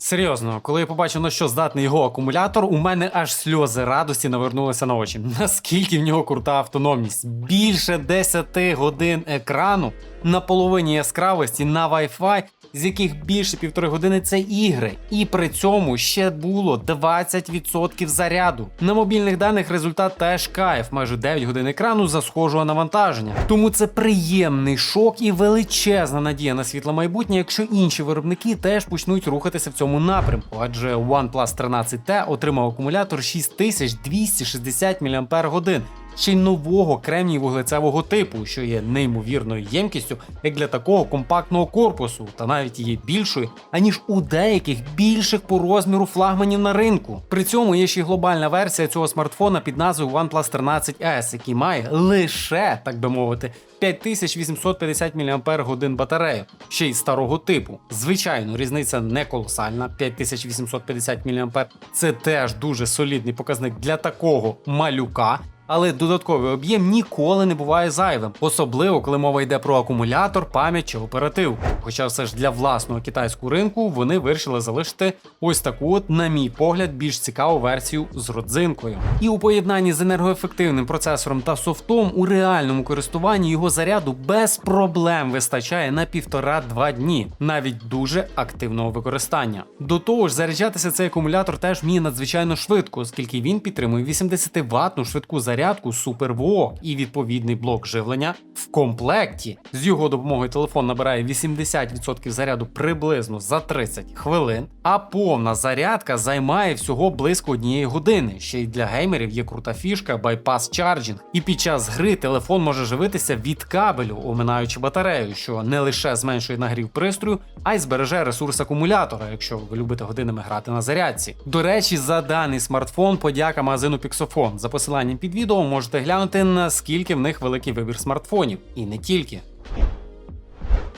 Серйозно, коли я побачив на що здатний його акумулятор, у мене аж сльози радості навернулися на очі. Наскільки в нього крута автономність? Більше 10 годин екрану на половині яскравості на Wi-Fi, з яких більше півтори години це ігри. І при цьому ще було 20% заряду. На мобільних даних результат теж кайф, майже 9 годин екрану за схожого навантаження. Тому це приємний шок і величезна надія на світле майбутнє, якщо інші виробники теж почнуть рухатися в цьому напрямку. Адже OnePlus 13T отримав акумулятор 6260 мАч ще й нового кремній вуглецевого типу, що є неймовірною ємкістю як для такого компактного корпусу, та навіть є більшою, аніж у деяких більших по розміру флагманів на ринку. При цьому є ще й глобальна версія цього смартфона під назвою OnePlus 13S, який має лише, так би мовити, 5850 мАч батарею, ще й старого типу. Звичайно, різниця не колосальна. 5850 мАч – це теж дуже солідний показник для такого малюка. Але додатковий об'єм ніколи не буває зайвим, особливо коли мова йде про акумулятор, пам'ять чи оперативку. Хоча все ж для власного китайського ринку вони вирішили залишити ось таку, от, на мій погляд, більш цікаву версію з родзинкою. І у поєднанні з енергоефективним процесором та софтом у реальному користуванні його заряду без проблем вистачає на півтора-два дні, навіть дуже активного використання. До того ж, заряджатися цей акумулятор теж вміє надзвичайно швидко, оскільки він підтримує 80 ваттну швидку зарядку SuperVOOC і відповідний блок живлення в комплекті. З його допомогою телефон набирає 80% заряду приблизно за 30 хвилин, а повна зарядка займає всього близько однієї години. Ще й для геймерів є крута фішка Bypass Charging. І під час гри телефон може живитися від кабелю, оминаючи батарею, що не лише зменшує нагрів пристрою, а й збереже ресурс акумулятора, якщо ви любите годинами грати на зарядці. До речі, за даний смартфон подяка магазину Pixofon. За посиланням під відео можете глянути наскільки в них великий вибір смартфонів, і не тільки.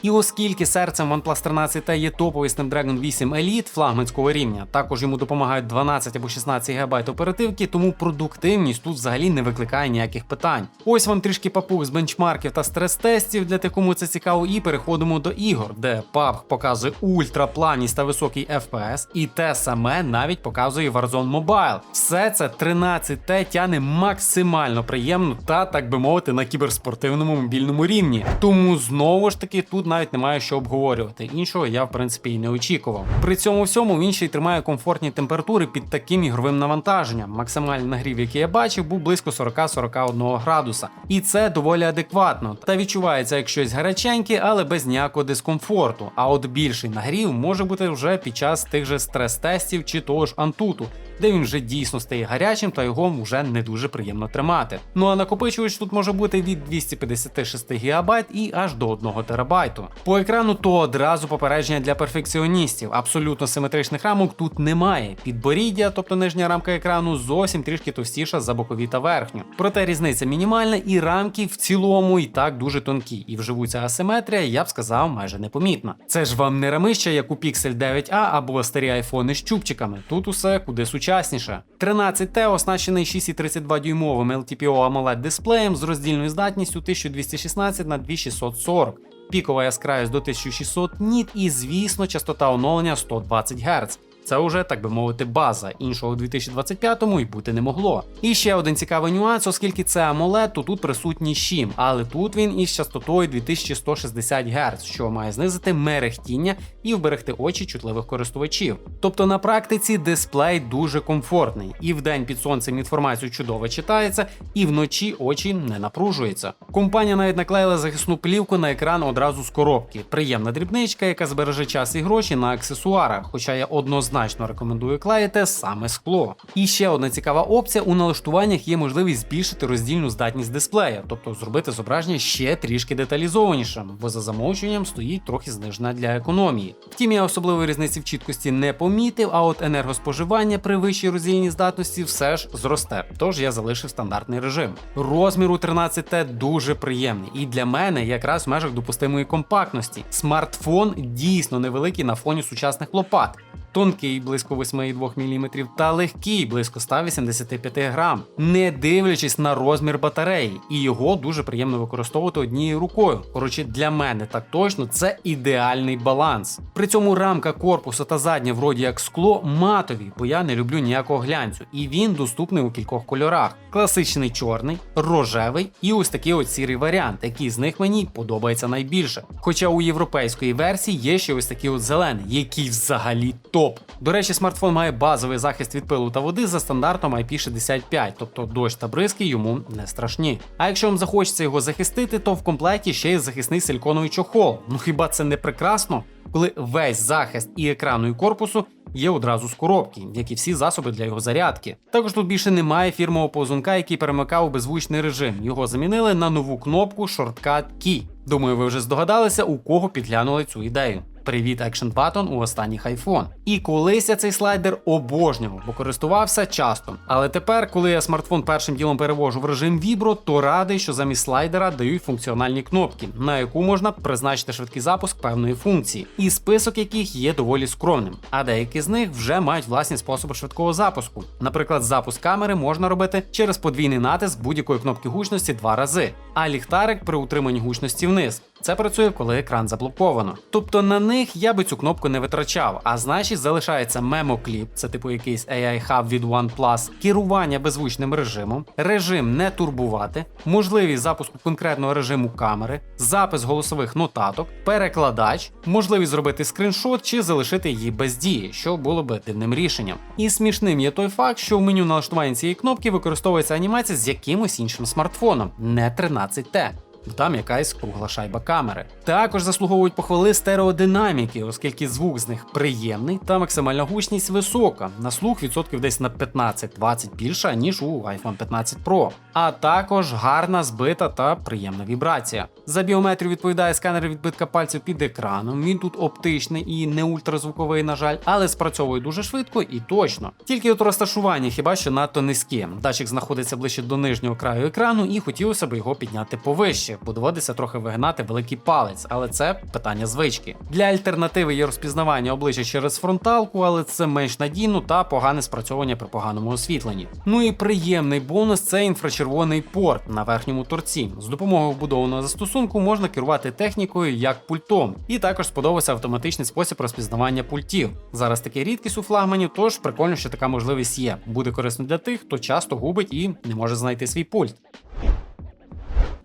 І оскільки серцем OnePlus 13 є топовий Snapdragon 8 Elite флагманського рівня, також йому допомагають 12 або 16 ГБ оперативки, тому продуктивність тут взагалі не викликає ніяких питань. Ось вам трішки папуг з бенчмарків та стрес-тестів для тих, кому це цікаво, і переходимо до ігор, де PUBG показує ультраплавність та високий FPS, і те саме навіть показує Warzone Mobile. Все це 13T тяне максимально приємно та, так би мовити, на кіберспортивному мобільному рівні. Тому знову ж таки тут навіть немає що обговорювати. Іншого я в принципі і не очікував. При цьому всьому він ще й тримає комфортні температури під таким ігровим навантаженням. Максимальний нагрів, який я бачив, був близько 40-41 градуса. І це доволі адекватно. Та відчувається як щось гаряченьке, але без ніякого дискомфорту. А от більший нагрів може бути вже під час тих же стрес-тестів чи того ж антуту, де він вже дійсно стає гарячим та його вже не дуже приємно тримати. Ну а накопичувач тут може бути від 256 ГБ і аж до 1 терабайту. По екрану то одразу попередження для перфекціоністів. Абсолютно симетричних рамок тут немає. Підборіддя, тобто нижня рамка екрану, зовсім трішки товстіша за бокові та верхню. Проте різниця мінімальна, і рамки в цілому і так дуже тонкі. І вживуться асиметрія, я б сказав, майже непомітна. Це ж вам не рамища, як у Pixel 9a або старі айфони з чубчиками. Тут усе куди сучасніше. 13T оснащений 6,32 дюймовим LTPO AMOLED дисплеєм з роздільною здатністю 1216 на 2640 пікова яскравість до 1600 ніт і, звісно, частота оновлення 120 Гц. Це вже, так би мовити, база. Іншого у 2025-му й бути не могло. І ще один цікавий нюанс, оскільки це AMOLED, то тут присутній щім, але тут він із частотою 2160 Гц, що має знизити мерехтіння і вберегти очі чутливих користувачів. Тобто на практиці дисплей дуже комфортний, і вдень під сонцем інформацію чудово читається, і вночі очі не напружуються. Компанія навіть наклеїла захисну плівку на екран одразу з коробки. Приємна дрібничка, яка збереже час і гроші на аксесуарах, хоча я однозначно рекомендую клеїти саме скло. І ще одна цікава опція: у налаштуваннях є можливість збільшити роздільну здатність дисплея, тобто зробити зображення ще трішки деталізованішим, бо за замовчуванням стоїть трохи знижена для економії. Втім, я особливої різниці в чіткості не помітив, а от енергоспоживання при вищій роздільній здатності все ж зросте. Тож я залишив стандартний режим. Розмір у 13T дуже приємний, і для мене якраз в межах допустимої компактності. Смартфон дійсно невеликий на фоні сучасних лопат. Тонкий близько 8,2 мм та легкий близько 185 грам, не дивлячись на розмір батареї, і його дуже приємно використовувати однією рукою. Коротше, для мене так точно це ідеальний баланс. При цьому рамка корпусу та задня вроді як скло матові, бо я не люблю ніякого глянцю, і він доступний у кількох кольорах: класичний чорний, рожевий і ось такий от сірий варіант, який з них мені подобається найбільше. Хоча у європейської версії є ще ось такий от зелений, який взагалі топ. До речі, смартфон має базовий захист від пилу та води за стандартом IP65, тобто дощ та бризки йому не страшні. А якщо вам захочеться його захистити, то в комплекті ще є захисний силіконовий чохол. Ну хіба це не прекрасно? Коли весь захист і екрану і корпусу є одразу з коробки, як і всі засоби для його зарядки. Також тут більше немає фірмового повзунка, який перемикав у беззвучний режим. Його замінили на нову кнопку Shortcut Key. Думаю, ви вже здогадалися, у кого підглянули цю ідею. Привіт, Action Button у останніх iPhone. І колись я цей слайдер обожнював, бо користувався часто. Але тепер, коли я смартфон першим ділом перевожу в режим Vibro, то радий, що замість слайдера дають функціональні кнопки, на яку можна призначити швидкий запуск певної функції, і список яких є доволі скромним. А деякі з них вже мають власні способи швидкого запуску. Наприклад, запуск камери можна робити через подвійний натиск будь-якої кнопки гучності два рази, а ліхтарик при утриманні гучності вниз. Це працює, коли екран заблоковано. Тобто на них я би цю кнопку не витрачав, а значить залишається мемокліп, це типу якийсь AI Hub від OnePlus, керування беззвучним режимом, режим не турбувати, можливість запуску конкретного режиму камери, запис голосових нотаток, перекладач, можливість зробити скріншот чи залишити її без дії, що було би дивним рішенням. І смішним є той факт, що в меню налаштування цієї кнопки використовується анімація з якимось іншим смартфоном, не 13T. Там якась кругла шайба камери. Також заслуговують похвали стереодинаміки, оскільки звук з них приємний та максимальна гучність висока. На слух відсотків десь на 15-20 більша, ніж у iPhone 15 Pro. А також гарна збита та приємна вібрація. За біометрію відповідає сканер відбитка пальців під екраном. Він тут оптичний і не ультразвуковий, на жаль, але спрацьовує дуже швидко і точно. Тільки от розташування хіба що надто низьке. Датчик знаходиться ближче до нижнього краю екрану, і хотілося б його підняти повище, бо доводиться трохи вигинати великий палець, але це питання звички. Для альтернативи є розпізнавання обличчя через фронталку, але це менш надійно та погане спрацьовування при поганому освітленні. Ну і приємний бонус це інфрачервоний порт на верхньому торці. З допомогою вбудованого застосунку можна керувати технікою як пультом, і також сподобався автоматичний спосіб розпізнавання пультів. Зараз таке рідкість у флагманів, тож прикольно, що така можливість є. Буде корисно для тих, хто часто губить і не може знайти свій пульт.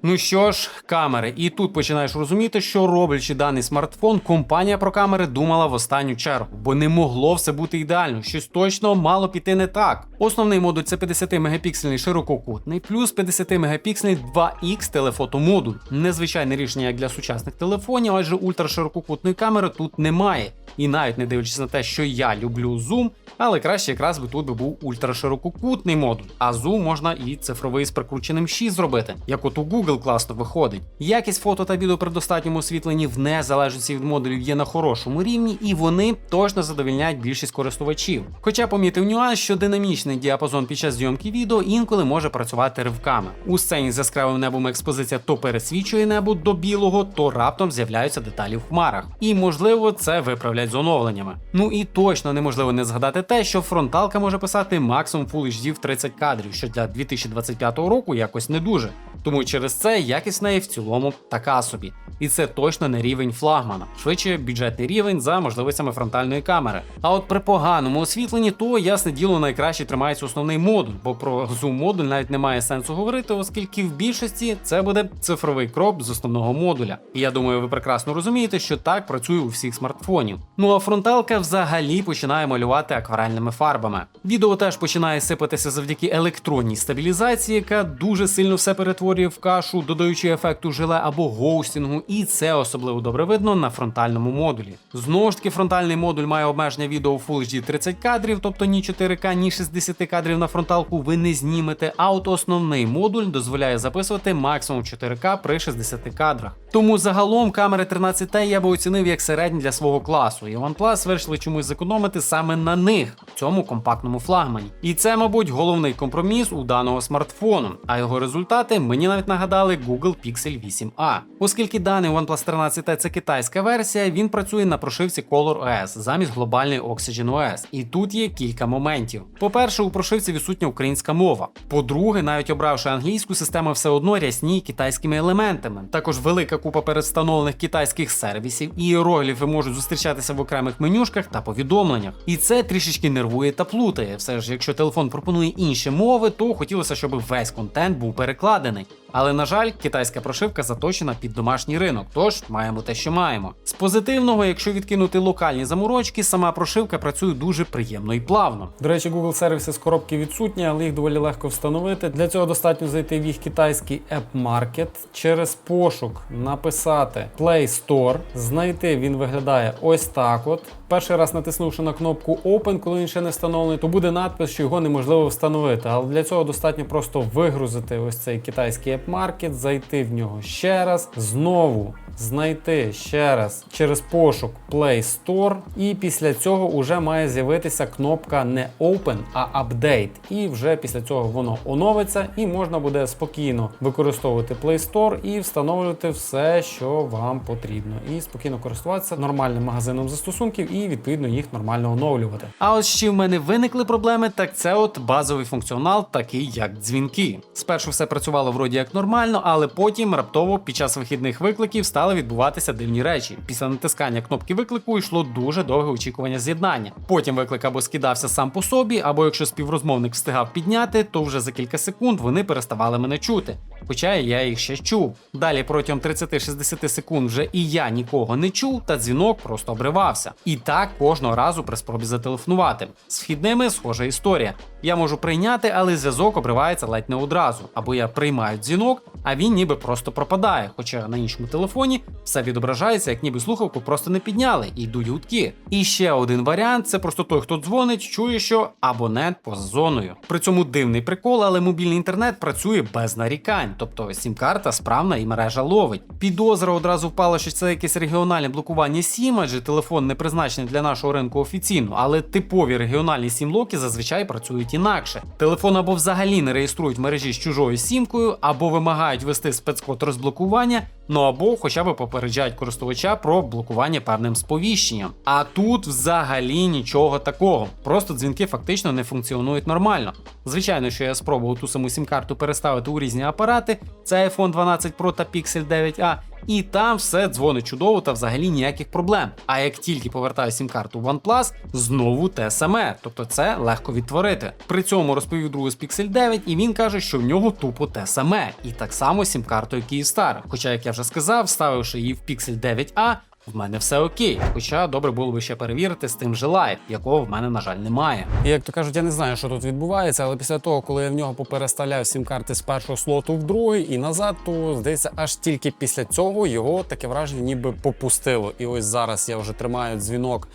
Ну що ж, камери, і тут починаєш розуміти, що роблячи даний смартфон, компанія про камери думала в останню чергу, бо не могло все бути ідеально, щось точно мало піти не так. Основний модуль це 50 мегапіксельний ширококутний, плюс 50 мегапіксельний 2X телефотомодуль. Незвичайне рішення як для сучасних телефонів, адже ультраширококутної камери тут немає. І навіть не дивлячись на те, що я люблю зум, але краще якраз би тут би був ультраширококутний модуль. А зум можна і цифровий з прикрученим 6 зробити, як от у Google класно виходить. Якість фото та відео при достатньому освітленні в незалежності від модулів є на хорошому рівні, і вони точно задовільняють більшість користувачів. Хоча помітив нюанс, що динамічний діапазон під час зйомки відео інколи може працювати ривками. У сцені з яскравим небом експозиція то пересвічує небо до білого, то раптом з'являються деталі в хмарах. І можливо це виправлять з оновленнями. Ну і точно неможливо не згадати те, що фронталка може писати максимум Full HD в 30 кадрів, що для 2025 року якось не дуже. Тому через це якість неї в цілому така собі. І це точно не рівень флагмана, швидше бюджетний рівень за можливостями фронтальної камери. А от при поганому освітленні, то ясне діло найкраще тримається основний модуль, бо про зум модуль навіть немає сенсу говорити, оскільки в більшості це буде цифровий кроп з основного модуля. І я думаю, ви прекрасно розумієте, що так працює у всіх смартфонів. Ну а фронталка взагалі починає малювати акварельними фарбами. Відео теж починає сипатися завдяки електронній стабілізації, яка дуже сильно все перетворює в кашу, додаючи ефекту желе або гоустінгу, і це особливо добре видно на фронтальному модулі. Знову ж таки, фронтальний модуль має обмеження відео Full HD 30 кадрів, тобто ні 4К, ні 60 60 кадрів на фронталку ви не знімете, а от основний модуль дозволяє записувати максимум 4К при 60 кадрах. Тому загалом камери 13T я би оцінив як середні для свого класу, і OnePlus вирішили чомусь зекономити саме на них, в цьому компактному флагмані. І це, мабуть, головний компроміс у даного смартфону, а його результати мені навіть нагадали Google Pixel 8a. Оскільки даний OnePlus 13T це китайська версія, він працює на прошивці Color OS замість глобальної Oxygen OS. І тут є кілька моментів. По-перше, у прошивці відсутня українська мова. По-друге, навіть обравши англійську, система все одно рясніє китайськими елементами. Також велика купа передвстановлених китайських сервісів і іерогліфи можуть зустрічатися в окремих менюшках та повідомленнях. І це трішечки нервує та плутає. Все ж, якщо телефон пропонує інші мови, то хотілося, щоб весь контент був перекладений. Але на жаль, китайська прошивка заточена під домашній ринок, тож маємо те, що маємо. З позитивного, якщо відкинути локальні заморочки, сама прошивка працює дуже приємно і плавно. До речі, Google сервіси з коробки відсутні, але їх доволі легко встановити. Для цього достатньо зайти в їх китайський App Market, через пошук написати Play Store, знайти він виглядає ось так. От. Перший раз натиснувши на кнопку Open, коли він ще не встановлений, то буде надпис, що його неможливо встановити. Але для цього достатньо просто вигрузити ось цей китайський App Market, зайти в нього ще раз, знову знайти ще раз через пошук Play Store, і після цього вже має з'явитися кнопка не Open, а Update. І вже після цього воно оновиться, і можна буде спокійно використовувати Play Store і встановлювати все, що вам потрібно. І спокійно користуватися нормальним магазином застосунків і відповідно їх нормально оновлювати. А от ще в мене виникли проблеми, так це от базовий функціонал, такий як дзвінки. Спершу все працювало вроді як нормально, але потім раптово під час вихідних викликів стали відбуватися дивні речі. Після натискання кнопки виклику йшло дуже довге очікування з'єднання. Потім виклик або скидався сам по собі, або якщо співрозмовник встигав підняти, то вже за кілька секунд вони переставали мене чути. Хоча я їх ще чув. Далі протягом 30-60 секунд вже і я нікого не чув, та дзвінок просто обривався. І так кожного разу при спробі зателефонувати. З вхідними схожа історія. Я можу прийняти, але зв'язок обривається ледь не одразу. Або я приймаю дзвінок, а він ніби просто пропадає. Хоча на іншому телефоні все відображається, як ніби слухавку просто не підняли і йдуть гудки. І ще один варіант це просто той, хто дзвонить, чує, що абонент поза зоною. При цьому дивний прикол, але мобільний інтернет працює без нарікань, тобто сім-карта справна і мережа ловить. Підозра одразу впала, що це якесь регіональне блокування сім, адже телефон не призначений для нашого ринку офіційно, але типові регіональні сім-локи зазвичай працюють інакше. Телефон або взагалі не реєструють мережі з чужою сімкою, або вимагають ввести спецкод розблокування. Ну або хоча б попереджають користувача про блокування певним сповіщенням. А тут взагалі нічого такого. Просто дзвінки фактично не функціонують нормально. Звичайно, що я спробував ту саму сім-карту переставити у різні апарати, це iPhone 12 Pro та Pixel 9a, і там все дзвонить чудово та взагалі ніяких проблем. А як тільки повертаю сім-карту OnePlus, знову те саме, тобто це легко відтворити. При цьому розповів другу з Pixel 9, і він каже, що в нього тупо те саме, і так само сім-картою Kyivstar. Хоча, як я вже сказав, ставивши її в Pixel 9a, в мене все окей. Хоча добре було би ще перевірити з тим же Live, якого в мене, на жаль, немає. І як то кажуть, я не знаю, що тут відбувається, але після того, коли я в нього попереставляв сім-карти з першого слоту в другий і назад, то здається, аж тільки після цього його таке враження ніби попустило. І ось зараз я вже тримаю дзвінок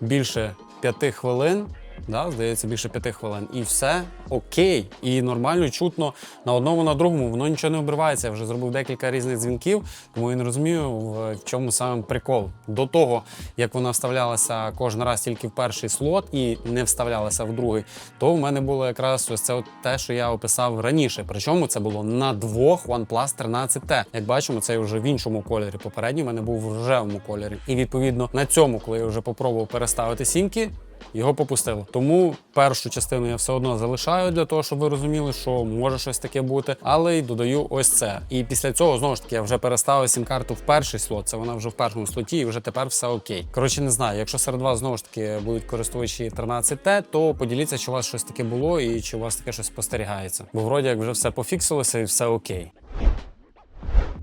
більше п'яти хвилин. Да, здається, більше п'яти хвилин. І все окей. І нормально чутно на одному, на другому, воно нічого не обривається. Я вже зробив декілька різних дзвінків, тому я не розумію, в, чому саме прикол. До того, як вона вставлялася кожен раз тільки в перший слот і не вставлялася в другий, то в мене було якраз ось це от те, що я описав раніше. Причому це було на двох OnePlus 13T. Як бачимо, це вже в іншому кольорі. Попередній в мене був в рожевому кольорі. І відповідно на цьому, коли я вже попробував переставити сімки, його попустило. Тому першу частину я все одно залишаю для того, щоб ви розуміли, що може щось таке бути, але й додаю ось це. І після цього знову ж таки я вже переставив сім-карту в перший слот. Це вона вже в першому слоті, і вже тепер все окей. Коротше, не знаю. Якщо серед вас знову ж таки будуть користувачі 13T, то поділіться, чи у вас щось таке було і чи у вас таке щось спостерігається. Бо вроді як вже все пофіксилося і все окей.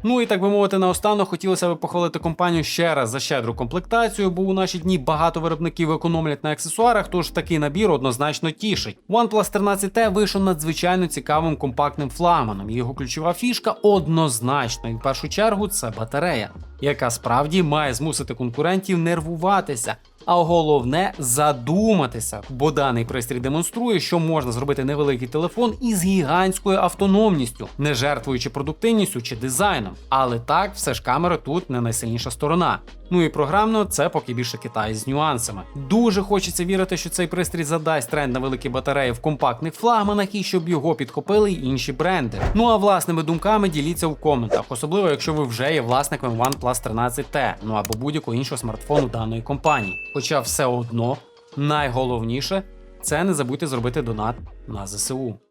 Ну і так би мовити, наостанок хотілося б похвалити компанію ще раз за щедру комплектацію, бо у наші дні багато виробників економлять на аксесуарах, тож такий набір однозначно тішить. OnePlus 13T вийшов надзвичайно цікавим компактним флагманом. Його ключова фішка однозначно, і в першу чергу це батарея, яка справді має змусити конкурентів нервуватися. А головне задуматися, бо даний пристрій демонструє, що можна зробити невеликий телефон із гігантською автономністю, не жертвуючи продуктивністю чи дизайном. Але так, все ж камера тут не найсильніша сторона. Ну і програмно це поки більше Китай з нюансами. Дуже хочеться вірити, що цей пристрій задасть тренд на великі батареї в компактних флагманах і щоб його підхопили й інші бренди. Ну а власними думками діліться в коментах, особливо якщо ви вже є власником OnePlus 13T, ну або будь-якого іншого смартфону даної компанії. Хоча все одно найголовніше це не забудьте зробити донат на ЗСУ.